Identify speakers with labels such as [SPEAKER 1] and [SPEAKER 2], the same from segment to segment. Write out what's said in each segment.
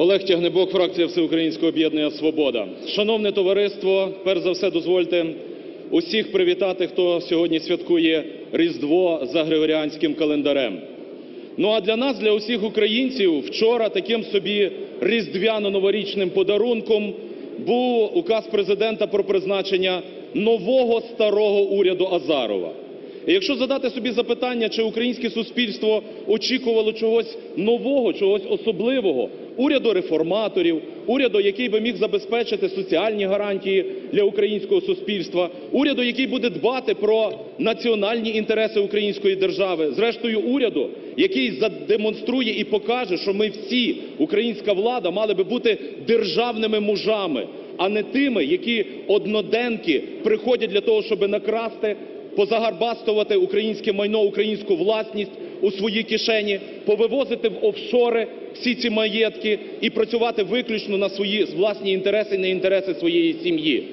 [SPEAKER 1] Олег Тягнебок, фракція Всеукраїнського об'єднання "Свобода". Шановне товариство, перш за все дозвольте усіх привітати, хто сьогодні святкує Різдво за Григоріанським календарем. Ну а для нас, для усіх українців, вчора таким собі різдвяно-новорічним подарунком був указ Президента про призначення нового старого уряду Азарова. І якщо задати собі запитання, чи українське суспільство очікувало чогось нового, чогось особливого, уряду реформаторів, уряду, який би міг забезпечити соціальні гарантії для українського суспільства, уряду, який буде дбати про національні інтереси української держави, зрештою уряду, який задемонструє і покаже, що ми всі, українська влада, мали би бути державними мужами, а не тими, які одноденки приходять для того, щоб накрасти, позагарбастувати українське майно, українську власність у свої кишені, повивозити в офшори всі ці маєтки і працювати виключно на свої власні інтереси, на інтереси своєї сім'ї.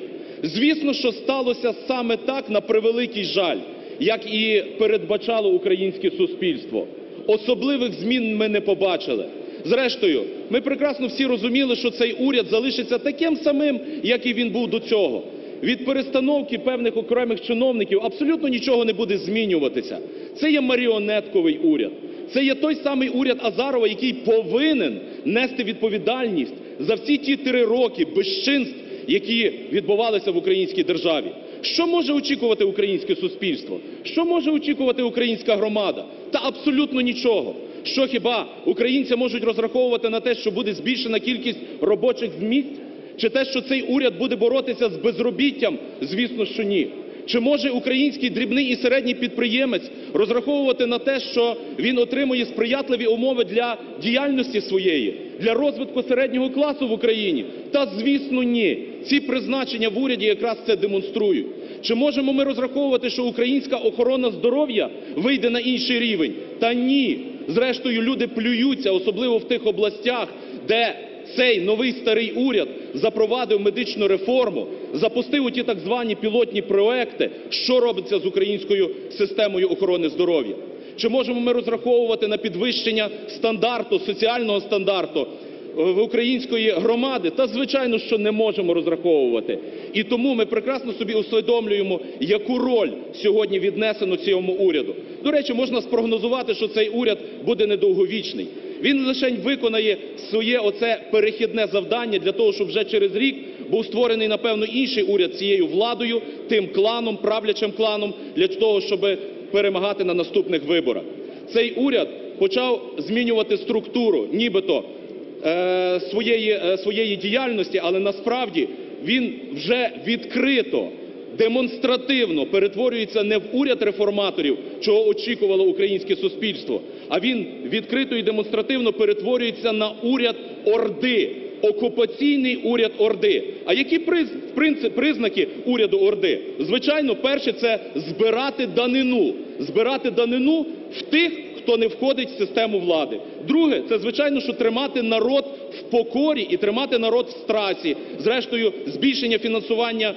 [SPEAKER 1] Звісно, що сталося саме так, на превеликий жаль, як і передбачало українське суспільство. Особливих змін ми не побачили. Зрештою, ми прекрасно всі розуміли, що цей уряд залишиться таким самим, як і він був до цього. Від перестановки певних окремих чиновників абсолютно нічого не буде змінюватися. Це є маріонетковий уряд. Це є той самий уряд Азарова, який повинен нести відповідальність за всі ті три роки безчинств, які відбувалися в українській державі. Що може очікувати українське суспільство? Що може очікувати українська громада? Та абсолютно нічого. Що хіба українці можуть розраховувати на те, що буде збільшена кількість робочих місць? Чи те, що цей уряд буде боротися з безробіттям? Звісно, що ні. Чи може український дрібний і середній підприємець розраховувати на те, що він отримує сприятливі умови для діяльності своєї, для розвитку середнього класу в Україні? Та звісно, ні. Ці призначення в уряді якраз це демонструють. Чи можемо ми розраховувати, що українська охорона здоров'я вийде на інший рівень? Та ні. Зрештою, люди плюються, особливо в тих областях, де цей новий старий уряд запровадив медичну реформу, запустив у ті так звані пілотні проекти, що робиться з українською системою охорони здоров'я. Чи можемо ми розраховувати на підвищення стандарту, соціального стандарту в української громади? Та звичайно, що не можемо розраховувати. І тому ми прекрасно собі усвідомлюємо, яку роль сьогодні віднесено цьому уряду. До речі, можна спрогнозувати, що цей уряд буде недовговічний. Він лише виконає своє оце перехідне завдання для того, щоб вже через рік був створений, напевно, інший уряд цією владою, тим кланом, правлячим кланом, для того, щоб перемагати на наступних виборах. Цей уряд почав змінювати структуру, нібито е, своєї, е, своєї діяльності, але насправді він вже відкрито демонстративно перетворюється не в уряд реформаторів, чого очікувало українське суспільство, а він відкрито і демонстративно перетворюється на уряд Орди, окупаційний уряд Орди. А які признаки уряду Орди? Звичайно, перше це збирати данину, збирати данину в тих, хто не входить в систему влади. Друге, це звичайно, що тримати народ в покорі і тримати народ в страсі. Зрештою, збільшення фінансування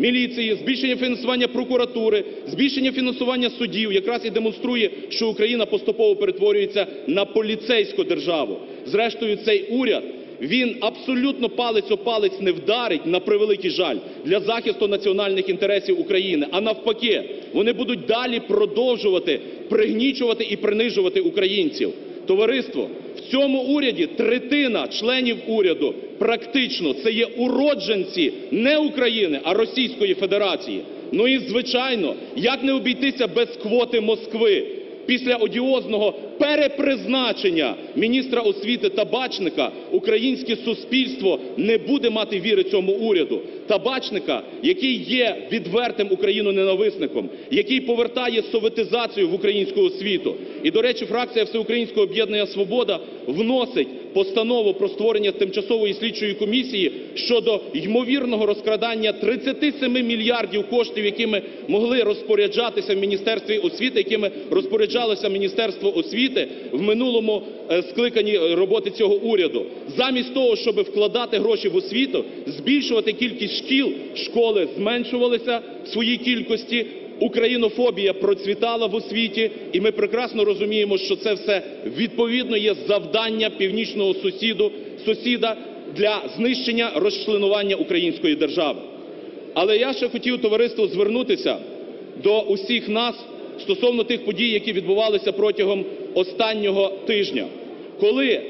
[SPEAKER 1] міліції, збільшення фінансування прокуратури, збільшення фінансування судів якраз і демонструє, що Україна поступово перетворюється на поліцейську державу. Зрештою, цей уряд він абсолютно палець о палець не вдарить, на превеликий жаль, для захисту національних інтересів України. А навпаки, вони будуть далі продовжувати пригнічувати і принижувати українців. Товариство, цьому уряді третина членів уряду практично це є уродженці не України, а Російської Федерації. Ну і звичайно, як не обійтися без квоти Москви? Після одіозного перепризначення міністра освіти Табачника українське суспільство не буде мати віри цьому уряду. Табачника, який є відвертим україноненависником, який повертає советизацію в українську освіту. І, до речі, фракція Всеукраїнського об'єднання «Свобода» вносить постанову про створення тимчасової слідчої комісії щодо ймовірного розкрадання 37 мільярдів коштів, якими могли розпоряджатися в Міністерстві освіти, якими розпоряджалося Міністерство освіти в минулому е, скликанні роботи цього уряду. Замість того, щоб вкладати гроші в освіту, збільшувати кількість шкіл, школи зменшувалися в своїй кількості, українофобія процвітала в освіті, і ми прекрасно розуміємо, що це все відповідно є завдання північного сусіду, сусіда для знищення розчленування української держави. Але я ще хотів товариство звернутися до усіх нас стосовно тих подій, які відбувалися протягом останнього тижня, коли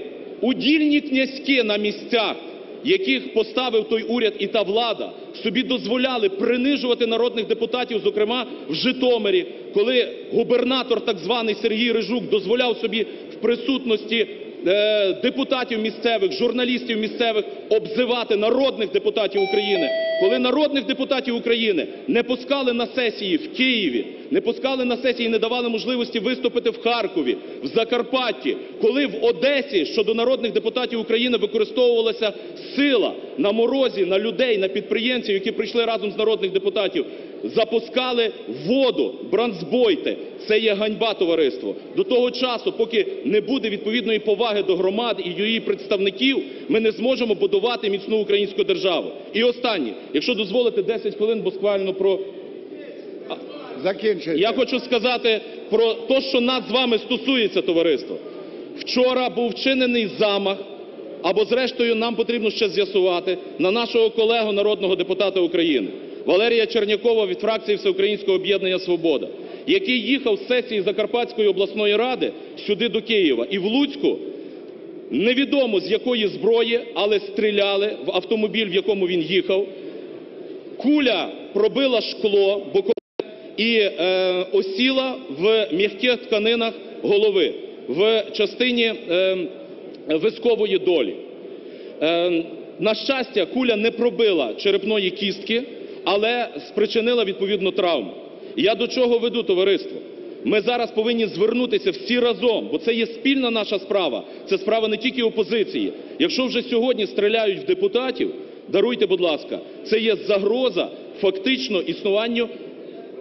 [SPEAKER 1] удільні князьки на місцях, яких поставив той уряд і та влада, собі дозволяли принижувати народних депутатів, зокрема в Житомирі, коли губернатор так званий Сергій Рижук дозволяв собі в присутності е, депутатів місцевих, журналістів місцевих обзивати народних депутатів України, коли народних депутатів України не пускали на сесії в Києві, не пускали на сесії, не давали можливості виступити в Харкові, в Закарпатті, коли в Одесі щодо народних депутатів України використовувалася сила на морозі, на людей, на підприємців, які прийшли разом з народних депутатів, запускали воду, бранцбойте. Це є ганьба, товариство. До того часу, поки не буде відповідної поваги до громад і її представників, ми не зможемо будувати міцну українську державу. І останнє, якщо дозволите 10 хвилин буквально про
[SPEAKER 2] Закінчуйте.
[SPEAKER 1] я хочу сказати про те, що нас з вами стосується, товариство. Вчора був вчинений замах, або зрештою нам потрібно ще з'ясувати, на нашого колегу народного депутата України Валерія Чернякова від фракції Всеукраїнського об'єднання Свобода, який їхав з сесії Закарпатської обласної ради сюди до Києва. І в Луцьку невідомо з якої зброї, але стріляли в автомобіль, в якому він їхав. Куля пробила шкло, бокове і е, осіла в м'яких тканинах голови, в частині е, вискової долі. Е, на щастя, куля не пробила черепної кістки, але спричинила відповідну травму. Я до чого веду, товариство? Ми зараз повинні звернутися всі разом, бо це є спільна наша справа, це справа не тільки опозиції. Якщо вже сьогодні стріляють в депутатів, даруйте, будь ласка, це є загроза фактично існуванню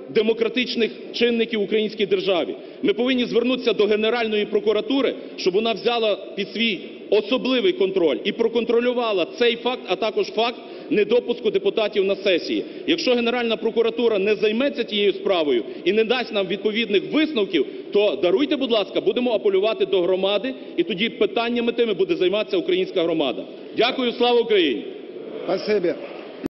[SPEAKER 1] демократичних чинників в українській державі. Ми повинні звернутися до Генеральної прокуратури, щоб вона взяла під свій особливий контроль і проконтролювала цей факт, а також факт недопуску депутатів на сесії. Якщо Генеральна прокуратура не займеться тією справою і не дасть нам відповідних висновків, то даруйте, будь ласка, будемо апелювати до громади, і тоді питаннями тими буде займатися українська громада. Дякую, слава Україні!
[SPEAKER 2] Pode receber.